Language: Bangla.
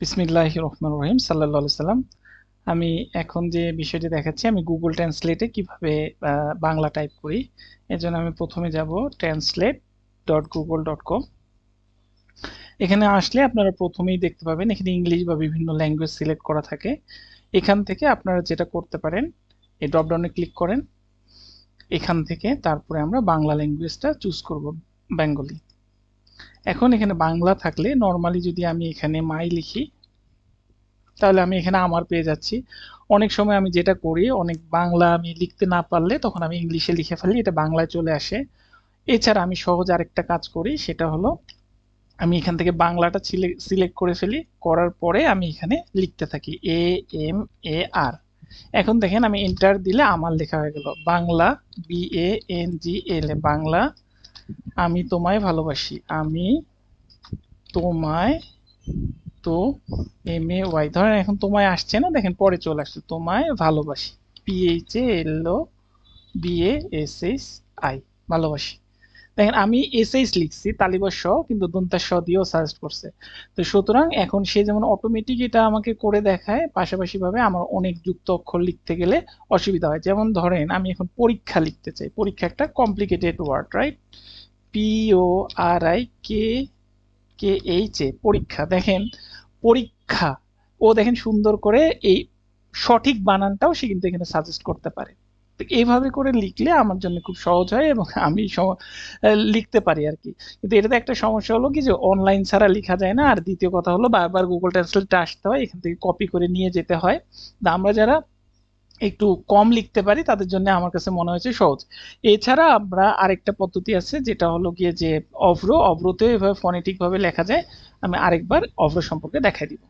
বিসমিল্লাহ রহমান রহিম সাল্লাহ সাল্লাম আমি এখন যে বিষয়টি দেখাচ্ছি, আমি গুগল ট্রান্সলেটে কীভাবে বাংলা টাইপ করি এর জন্য আমি প্রথমে যাব translate dot Google dot com এখানে আসলে আপনারা প্রথমেই দেখতে পাবেন, এখানে ইংলিশ বা বিভিন্ন ল্যাঙ্গুয়েজ সিলেক্ট করা থাকে। এখান থেকে আপনারা যেটা করতে পারেন, এই ড্রপডাউনে ক্লিক করেন। এখান থেকে তারপরে আমরা বাংলা ল্যাঙ্গুয়েজটা চুজ করব বেঙ্গলি এখন এখানে বাংলা থাকলে নর্মালি যদি আমি এখানে মাই লিখি, তাহলে আমি এখানে আমার পেয়ে যাচ্ছি। অনেক সময় আমি যেটা করি, অনেক বাংলা আমি লিখতে না পারলে তখন আমি ইংলিশে লিখে ফেলি, এটা বাংলায় চলে আসে। এছাড়া আমি সহজ আরেকটা কাজ করি, সেটা হলো আমি এখান থেকে বাংলাটা সিলেক্ট করে ফেলি, করার পরে আমি এখানে লিখতে থাকি এ এম এ আর এখন দেখেন আমি এন্টার দিলে আমার লেখা হয়ে গেল, Bangla B A N G L Bangla আমি তোমায় ভালোবাসি। আমি তোমায় তো এম এ ওয়াই ধরেন এখন তোমায় আসছে না, দেখেন পরে চলে আসছে। তোমায় ভালোবাসি। P H A L O B S H I ভালোবাসি। দেখেন আমি এস এইচ লিখছি তালিবাস স কিন্তু দন্তার স দিয়েও সাজেস্ট করছে। তো সুতরাং এখন সে যেমন অটোমেটিক এটা আমাকে করে দেখায় পাশাপাশি ভাবে আমার অনেক যুক্ত অক্ষর লিখতে গেলে অসুবিধা হয়। যেমন ধরেন আমি এখন পরীক্ষা লিখতে চাই। পরীক্ষা একটা complicated word write P O R I K K H A পরীক্ষা, দেখেন, পরীক্ষা। ও দেখেন সুন্দর করে এই সঠিক বানানটাও সে কিন্তু এখানে সাজেস্ট করতে পারে। এইভাবে করে লিখলে আমার জন্য খুব সহজ হয় এবং আমি লিখতে পারি আর কি। কিন্তু এটাতে একটা সমস্যা হলো কি যে অনলাইন ছাড়া লেখা যায় না। আর দ্বিতীয় কথা হলো বারবার গুগল ট্রান্সলেটে আসতে হয়, এখান থেকে কপি করে নিয়ে যেতে হয়। আমরা যারা একটু কম লিখতে পারি, তাদের জন্য আমার কাছে মনে হয়েছে সহজ। এছাড়া আমরা আরেকটা পদ্ধতি আছে, যেটা হলো গিয়ে যে অভ্র, অভ্রতেও এভাবে ফনেটিক ভাবে লেখা যায়, আমি আরেকবার অভ্র সম্পর্কে দেখাই দিব।